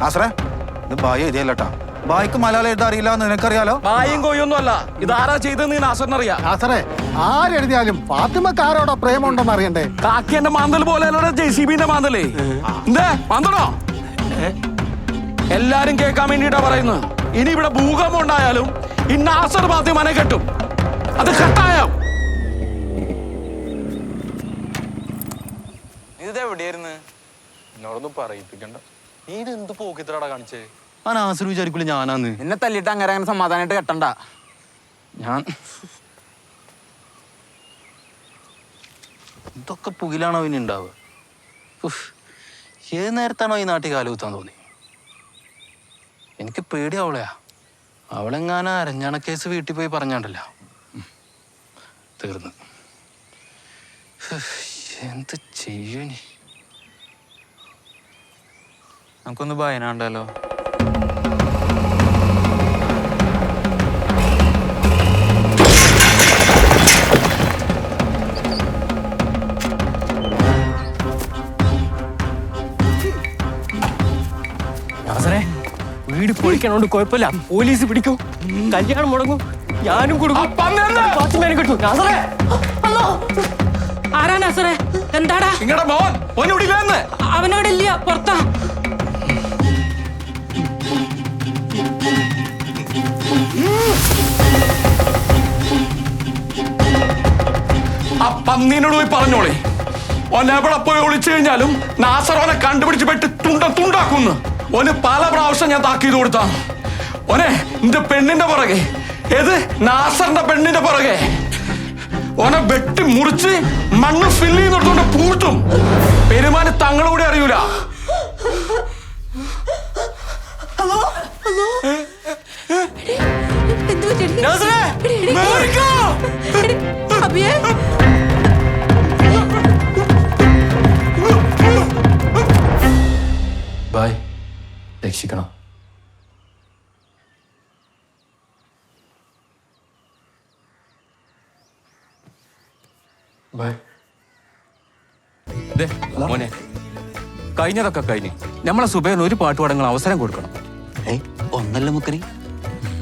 നാസറേ ഇത് ബായി എഴുതിയല്ലട്ടാ. ബായിക്ക് മലയാളം എഴുതാൻ അറിയില്ല എന്ന് നിനക്കറിയാലോ ബായും കൊയ്യൊന്നും അല്ല ഇതാരാ ചെയ്തെന്ന് നാസറിനറിയാം. നാസറേ ആരെഴുതിയാലും ഫാത്തിമക്ക് ആരോടോ പ്രേമുണ്ടെന്ന് അറിയണ്ടേ? കാക്കിന്റെ മാന്തൽ പോലെ ജെ സി ബിന്റെ മാന്തലേ എന്തേ മാന്തണോ എല്ലാരും കേൾക്കാൻ വേണ്ടിട്ടാ പറയുന്നത്. ഇനി ഇവിടെ ഭൂകമ്പം ഉണ്ടായാലും ഈ നാസർ പാത്തി മനെ കെട്ടും. അത് കെട്ടായോ? ഇതെവിടെയായിരുന്നു? എന്നോടൊന്നും പറയിപ്പിക്കണ്ട. നീ ഇത് എന്ത് പോക്കിത്തരാടാ കാണിച്ചേ? ആ നാസർ വിചാരിക്കില്ല ഞാനാന്ന്. എന്നെ തല്ലിട്ട് അങ്ങനെ അങ്ങനെ സമാധാനമായിട്ട് കെട്ടണ്ട. ഞാൻ ഇതൊക്കെ പുകിലാണോ ഇനി ഉണ്ടാവുക? ഉഫ്. ഏത് നേരത്താണോ ഈ നാട്ടിൽ കാലുകുത്താൻ തോന്നി? എനിക്ക് പേടിയാവളയാ അവളെങ്ങാനും അരഞ്ഞാണ കേസ് വീട്ടിൽ പോയി പറഞ്ഞാണ്ടല്ല. ഉം. തീർന്ന്. ഉഫ്. എന്ത് ചെയ്യൂ ഇനി നമുക്കൊന്ന് ഭയനാണ്ടല്ലോ വീട് പൊളിക്കണോണ്ട് കുഴപ്പമില്ല. പോലീസ് പിടിക്കും. കല്യാണം മുടങ്ങും. ഞാനും കൊടുക്കും. ഫാത്തിമേനെ കിട്ടും നാസറേ അല്ലോ. ആരാ നസറേ എന്താടാ? നിങ്ങളുടെ മോൻ. അവനോട് ഇല്ല. പുറത്താ. പന്നീനോട് പോയി പറഞ്ഞോളെ. ഒന്നെവിടെ പോയി ഒളിച്ചു കഴിഞ്ഞാലും നാസർ ഓനെ കണ്ടുപിടിച്ച് പെട്ട് തുണ്ട തുണ്ടാക്കുന്നു. ഓന് പല പ്രാവശ്യം ഞാൻ താക്കീത് കൊടുത്താണ് ഓനെ നിന്റെ പെണ്ണിന്റെ പുറകെ. ഏത്? നാസറിന്റെ പെണ്ണിന്റെ പുറകെ. ഓനെ വെട്ടി മുറിച്ച് മണ്ണ് ഫില്ല് ചെയ്തോണ്ട് പൂഴ്ത്തും. പെരുമാന് തങ്ങളൂടെ അറിയൂല. എന്തു പറ്റി? നാസറേ, ബായ് രക്ഷിക്കണം. ബായ് ദേ, മോനെ. കഴിഞ്ഞതൊക്കെ കഴിഞ്ഞ്. നമ്മളെ സുബേന് ഒരു പാട്ട് പാടാൻ അവസരം കൊടുക്കണം. ഒന്നല്ല മുക്കരി.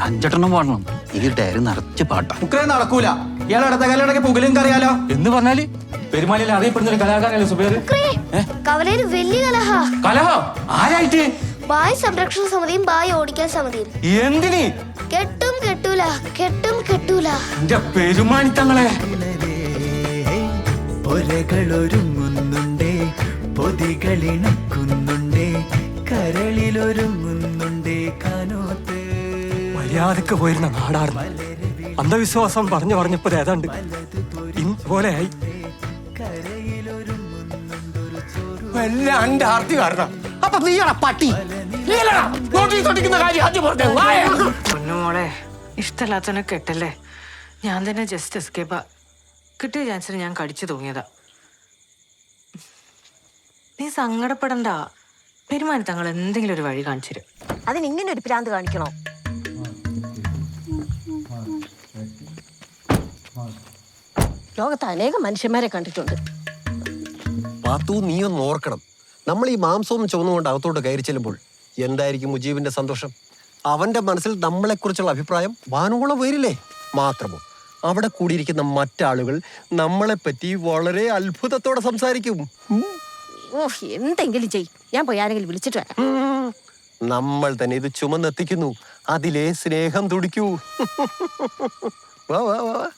അഞ്ചെട്ടെണ്ണം പാടണം. ഈ ഡയറി നിറച്ച് പാട്ടാ. ഉക്രൈൻ നടക്കൂല. ഇയാളെ അടുത്ത കല്യാണಕ್ಕೆ പുകലും കറിയാലോ? എന്ന് പറഞ്ഞാൽ പെരുമാലിൽ അറിയപ്പെടുന്ന ഒരു കലാകാരനല്ലേ സുബേർ കവലയിൽ വലിയ കലഹ. കലഹ? ആരായിട്ട്? ബായ് സംരക്ഷണ സമിതിയും ബായ് ഓടിക്കൽ സമിതിയും. എന്തിന്? കെട്ടും കെട്ടൂല കെട്ടും കെട്ടൂല. എന്റെ പെരുമാനിത്തങ്ങളെ ഒരകളൊരുങ്ങുന്നുണ്ടേ പൊതികളിണക്കുന്നുണ്ടേ കരളിലൊരുങ്ങുന്നുണ്ടേ കാനോത്ത്. മര്യാദയ്ക്ക് പോയിരുന്ന നാടാർ അന്ധവിശ്വാസം പറഞ്ഞു പറഞ്ഞപ്പോ ഏതാണ്ട് പോലെ ആയി. എല്ലാം എന്റെ ആർത്തി കാരണം. അപ്പൊ പട്ടി. നീയല്ലടാ നോട്ടീസ് ഒട്ടിക്കുന്ന കാര്യം ആദ്യം പറഞ്ഞേ. വായ. പൊന്നുമോളെ ഇഷ്ടമല്ലാത്തവനെ കെട്ടല്ലേ? ഞാൻ തന്നെ ജസ്റ്റ് എസ്കേപ്പാ കിട്ടിയ ചാൻസിന് ഞാൻ കടിച്ചു തൂങ്ങിയതാ. നീ സങ്കടപ്പെടണ്ട. പെരുമാനി തങ്ങൾ എന്തെങ്കിലും ഒരു വഴി കാണിച്ചു തരും. അതിന് ഇങ്ങനെ ഒരു പ്രാന്ത് കാണിക്കണോ? ലോകത്ത് അനേകം മനുഷ്യന്മാരെ കണ്ടിട്ടുണ്ട്. പാത്തു നീ ഒന്ന് ഓർക്കണം. നമ്മൾ ഈ മാംസവും ചുവന്നുകൊണ്ട് അകത്തോട്ട് കയറി ചെല്ലുമ്പോൾ എന്തായിരിക്കും മുജീബിന്റെ സന്തോഷം? അവന്റെ മനസ്സിൽ നമ്മളെക്കുറിച്ചുള്ള അഭിപ്രായം വാനോളം വരില്ലേ? മാത്രമോ അവിടെ കൂടിയിരിക്കുന്ന മറ്റാളുകൾ നമ്മളെപ്പറ്റി വളരെ അത്ഭുതത്തോടെ സംസാരിക്കും. ഓ എന്തെങ്കിലും ചെയ്. ഞാൻ പോയി ആരെങ്കിലും വിളിച്ചിട്ട് വരാം. നമ്മൾ തന്നെ ഇത് ചുമന്നെത്തിക്കുന്നു. അതിലെ സ്നേഹം തുടിക്കൂ. വാ വാ വാ വാ.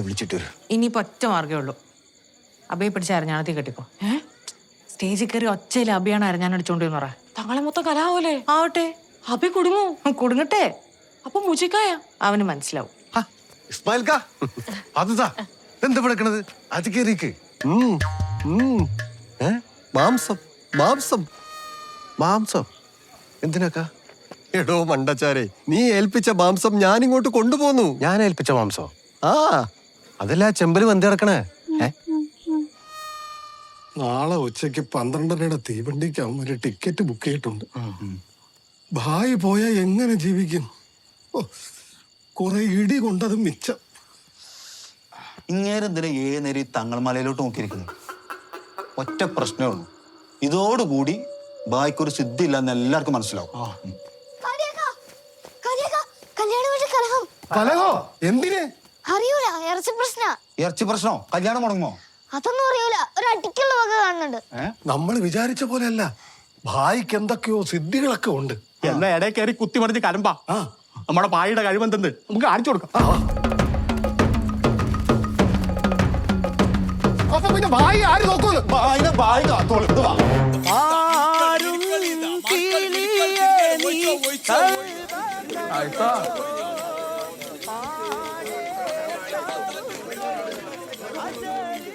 മുജീബിനൊന്ന് വിളിച്ചിട്ട് വരും. ഇനിയിപ്പോ ഒറ്റ മാർഗേ ഉള്ളൂ. അബയെ പിടിച്ച് അരഞ്ഞാണത്തി കെട്ടിക്കോ. ഏ? സ്റ്റേജിൽ കയറി ഒച്ചയിൽ അബിയാണ് അരഞ്ഞാൻ അടിച്ചോണ്ട് പറ. തങ്ങളെ മൊത്തം കലാവൂലേ? ആവട്ടെ. അബി കുടുങ്ങൂ. കുടുങ്ങട്ടെ. അപ്പൊ മുജിക്കായ? അവന് മനസ്സിലാവും. ഇസ്മായിൽ കാ അതുതാ എന്താ അത്? മാംസം മാംസം. മാംസം. എന്തിനാക്കാ? എടോ മണ്ടച്ചാരെ നീ ഏൽപ്പിച്ച മാംസം ഞാൻ ഇങ്ങോട്ട് കൊണ്ടുപോന്നു. ഞാൻ ഏൽപ്പിച്ച മാംസം? ആ. അതല്ല ചെമ്പൽ വന്ധ്യ കിടക്കണേ. നാളെ ഉച്ചയ്ക്ക് പന്ത്രണ്ടരയുടെ തീവണ്ടിക്ക് ഒരു ടിക്കറ്റ് ബുക്ക് ചെയ്തിട്ടുണ്ട്. ഭായി പോയാ എങ്ങനെ ജീവിക്കും? കുറെ ഇടി കൊണ്ടത് മിച്ചം. ഇങ്ങേരെന്തിനാ ഏത് നേരം ഈ തങ്ങൾമലയിലോട്ട് നോക്കിയിരിക്കുന്നു? ഒറ്റ പ്രശ്നമേ ഉള്ളൂ. ഇതോടുകൂടി ഭായിക്കൊരു സിദ്ധി ഇല്ലെന്ന് എല്ലാവർക്കും മനസ്സിലാവും. കലഹോ? എന്തിന്? അറിയൂല ഇറച്ചി പ്രശ്ന. ഇറച്ചി പ്രശ്നോ? കല്യാണം മുടങ്ങുമോ? അതൊന്നും അറിയൂല ഒരു അടിക്കുള്ള വക കാണുന്നുണ്ട്. നമ്മൾ വിചാരിച്ച പോലെയല്ല. ഭായിക്ക് എന്തൊക്കെയോ സിദ്ധികളൊക്കെ ഉണ്ട്. എന്നാ ഇടയിൽ കയറി കുത്തി മറിഞ്ഞ് കലമ്പ നമ്മുടെ ഭായിയുടെ കഴിവെന്തെന്ന് നമുക്ക് കാണിച്ചു കൊടുക്കാം. അപ്പൊ പിന്നെ ഭായി ആര്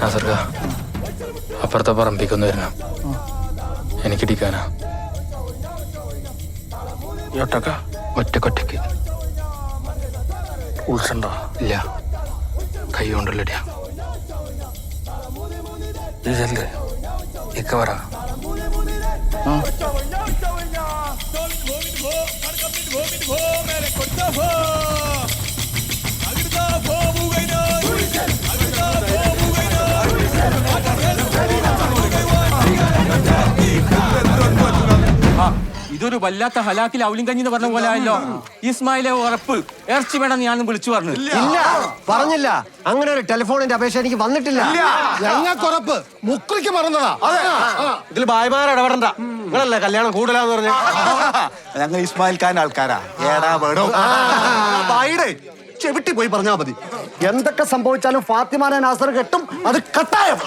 നാസർക്ക അപ്പുറത്തെ പറമ്പിക്കൊന്ന് വരണം. എനിക്കിടിക്കാനാ ഒറ്റക്ക ഒറ്റക്കൊറ്റക്ക് ഇല്ല. കൈ കൊണ്ടല്ലടിയാ. ഇതല്ലേ ഇക്ക പറ. ആ, ഇതൊരു വല്ലാത്ത ഹലാക്കിൽ അവലും കഞ്ഞി എന്ന് പറഞ്ഞ പോലെ ആയല്ലോ. ഇസ്മായിലെ ഉറപ്പ്. ഇറച്ചി വേണം ഞാൻ വിളിച്ചു പറഞ്ഞു. ഇല്ല. പറഞ്ഞില്ല. അങ്ങനെ ഒരു ടെലിഫോണിന്റെ അപേക്ഷ എനിക്ക് വന്നിട്ടില്ല. ഞങ്ങൾക്കുറപ്പ്. മുക്രിക്ക് മറന്നതാ. ഇതിൽ ഭായിമാർ ഇടപെടണ്ട. നിങ്ങളല്ലേ കല്യാണം കൂടുതലാന്ന് പറഞ്ഞു? ഞങ്ങൾ ഇസ്മായിൽ ഖാൻ ആൾക്കാരാ. ഏടാ വേണോ? ചെവിട്ടി പോയി പറഞ്ഞാ മതി. എന്തൊക്കെ സംഭവിച്ചാലും ഫാത്തിമാനെ നാസർ കെട്ടും അത് കട്ടായം.